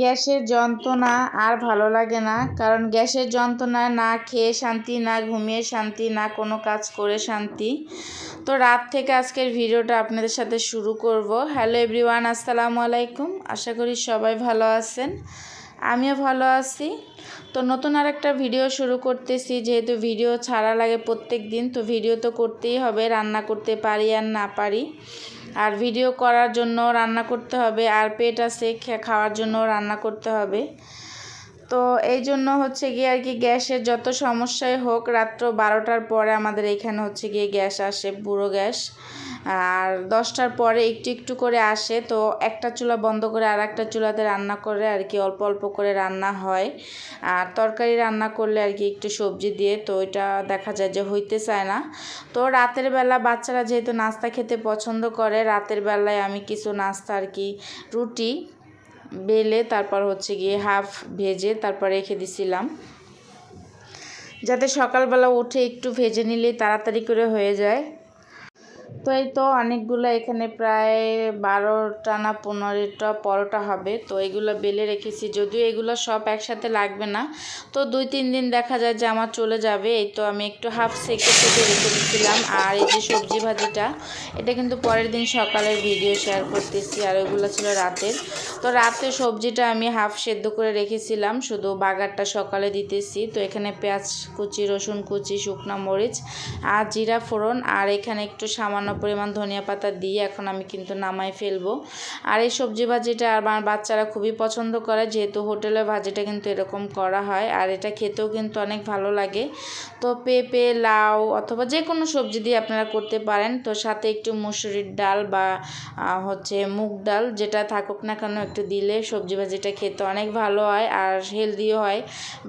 গ্যাসের যন্ত্রণা আর ভালো লাগে না, কারণ গ্যাসের যন্ত্রণায় না খেয়ে শান্তি, না ঘুমিয়ে শান্তি, না কোনো কাজ করে শান্তি। তো রাত থেকে আজকের ভিডিওটা আপনাদের সাথে শুরু করব। হ্যালো এভরিওয়ান, আসসালামু আলাইকুম। আশা করি সবাই ভালো আছেন। আমিও ভালো আছি। তো নতুন আর একটা ভিডিও শুরু করতেছি। যেহেতু ভিডিও ছাড়া লাগে প্রত্যেক দিন, তো ভিডিও তো করতেই হবে, রান্না করতে পারি আর না পারি। আর ভিডিও করার জন্য রান্না করতে হবে, আর পেট আছে খাওয়ার জন্য রান্না করতে হবে। তো এই জন্য হচ্ছে গিয়ে আর কি গ্যাসের যত সমস্যাই হোক, রাত্র বারোটার পরে আমাদের এইখানে হচ্ছে গিয়ে গ্যাস আসে, পুরো গ্যাস। আর দশটার পরে একটু একটু করে আসে, তো একটা চুলা বন্ধ করে আর একটা চুলাতে রান্না করে আর কি অল্প অল্প করে রান্না হয়। আর তরকারি রান্না করলে আর কি একটু সবজি দিয়ে, তো ওইটা দেখা যায় যে হইতে চায় না। তো রাতের বেলা বাচ্চারা যেহেতু নাস্তা খেতে পছন্দ করে, রাতের বেলায় আমি কিছু নাস্তা আর কি, রুটি বেলে তারপর হচ্ছে গিয়ে হাফ ভেজে তারপর রেখে দিছিলাম। যাতে সকালবেলা উঠে একটু ভেজে নিলে তাড়াতাড়ি করে হয়ে যায়। তো এই তো অনেকগুলো এখানে প্রায় বারোটা না পনেরোটা পরোটা হবে। তো এগুলো বেলে রেখেছি। যদিও এগুলো সব একসাথে লাগবে না। তো দুই তিন দিন দেখা যায় যে আমার চলে যাবে। এই তো আমি একটু হাফ সেকে সেকে রেখে দিচ্ছিলাম আর এই যে সবজি ভাজিটা, এটা কিন্তু পরের দিন সকালের ভিডিও শেয়ার করতেছি। আর ওইগুলো ছিল রাতের। তো রাতে সবজিটা আমি হাফ সেদ্ধ করে রেখেছিলাম। শুধু বাগারটা সকালে দিতেছি। তো এখানে পেঁয়াজ কুচি, রসুন কুচি, শুকনো মরিচ, আর জিরা ফোড়ন। আর এখানে একটু সামান্য পরিমাণ ধনিয়া পাতা দিয়ে এখন আমি কিন্তু নামাই ফেলব। আর এই সবজি ভাজিটা আমার বাচ্চারা খুবই পছন্দ করে, যেহেতু হোটেলের ভাজিটা কিন্তু এরকম করা হয় আর এটা খেতেও কিন্তু অনেক ভালো লাগে। তো পেঁপে, লাউ অথবা যে কোনো সবজি দিয়ে আপনারা করতে পারেন। তো সাথে একটু মুসুরির ডাল বা হচ্ছে মুগ ডাল, যেটা থাকুক না কেন একটু দিলে সবজি ভাজিটা খেতে অনেক ভালো হয় আর হেলদিও হয়।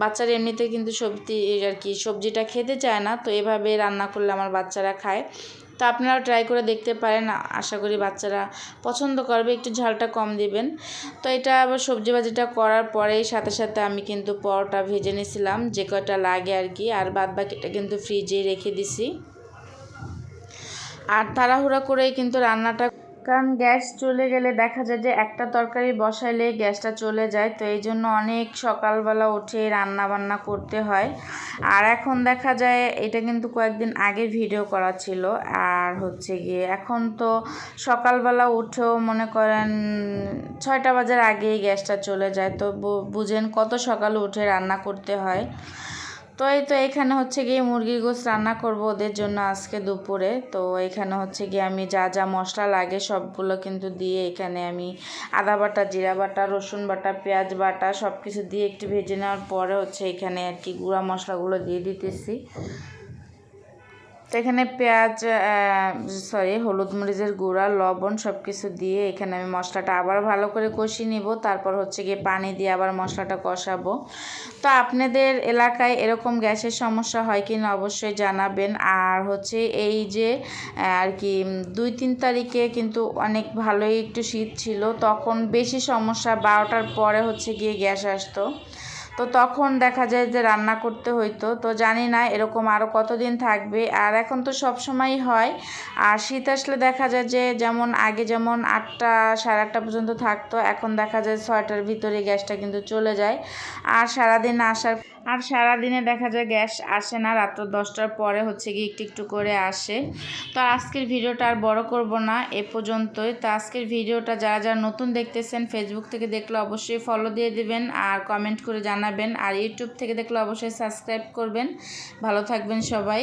বাচ্চারা এমনিতে কিন্তু সবজি, আর কি সবজিটা খেতে চায় না, তো এভাবে রান্না করলে আমার বাচ্চারা খায়। তো আপনারা ট্রাই করে দেখতে পারেন, আশা করি বাচ্চারা পছন্দ করবে, একটু ঝালটা কম দিবেন। তো এটা আবার সবজি ভাজিটা করার পরেই সাথে সাথে আমি কিন্তু পরোটা ভেজে নিয়েছিলাম, যে কয়টা লাগে আর কি, আর বাদ বাকিটা কিন্তু ফ্রিজে রেখে দিছি। আর তাড়াহুড়া করেই কিন্তু রান্নাটা কারণ গ্যাস চলে গেলে দেখা যায় যে একটা তরকারি বসাইলে গ্যাসটা চলে যায়, তো এই জন্য অনেক সকালবেলা উঠে রান্না বান্না করতে হয়। আর এখন দেখা যায় এটা কিন্তু কয়েকদিন আগে ভিডিও করা ছিল, আর হচ্ছে গিয়ে এখন তো সকালবেলা উঠেও মনে করেন ছয়টা বাজার আগেই গ্যাসটা চলে যায়, তো বুঝেন কত সকালে উঠে রান্না করতে হয়। তো এই তো এখানে হচ্ছে গিয়ে মুরগির গোস রান্না করব ওদের জন্য আজকে দুপুরে। তো এখানে হচ্ছে গিয়ে আমি যা যা মশলা লাগে সবগুলো কিন্তু দিয়ে এখানে আমি আদা বাটা, জিরা বাটা, রসুন বাটা, পেঁয়াজ বাটা সব কিছু দিয়ে একটু ভেজে নেওয়ার পরে হচ্ছে এখানে আর কি গুঁড়া মশলাগুলো দিয়ে দিতেছি। তো এখানে পেঁয়াজ সরি হলুদ মরিচের গুঁড়া, লবণ সব কিছু দিয়ে এখানে আমি মশলাটা আবার ভালো করে কষিয়ে নিব। তারপর হচ্ছে গিয়ে পানি দিয়ে আবার মশলাটা কষাবো। তো আপনাদের এলাকায় এরকম গ্যাসের সমস্যা হয় কি না অবশ্যই জানাবেন। আর হচ্ছে এই যে আর কি দুই তিন তারিখে কিন্তু অনেক ভালোই একটু শীত ছিল। তখন বেশি সমস্যা বারোটার পরে হচ্ছে গিয়ে গ্যাস আসতো। তো তখন দেখা যায় যে রান্না করতে হইতো। তো জানি না এরকম আরও কতদিন থাকবে। আর এখন তো সব সময়ই হয়। আর শীত আসলে দেখা যায় যে যেমন আগে যেমন আটটা, সাড়ে আটটা পর্যন্ত থাকতো, এখন দেখা যায় ছয়টার ভিতরে গ্যাসটা কিন্তু চলে যায়। আর সারাদিন আসার, আর সারাদিনে দেখা যায় গ্যাস আসে না রাত্র দশটার পরে হচ্ছে গিয়ে একটু একটু করে আসে। তো আজকের ভিডিওটা আর বড় করব না, এ পর্যন্তই। তো আজকের ভিডিওটা যারা যারা নতুন দেখতেছেন ফেসবুক থেকে দেখলে অবশ্যই ফলো দিয়ে দেবেন। আর কমেন্ট করে জানাবেন আর ইউটিউব থেকে দেখলে অবশ্যই সাবস্ক্রাইব করবেন। ভালো থাকবেন সবাই।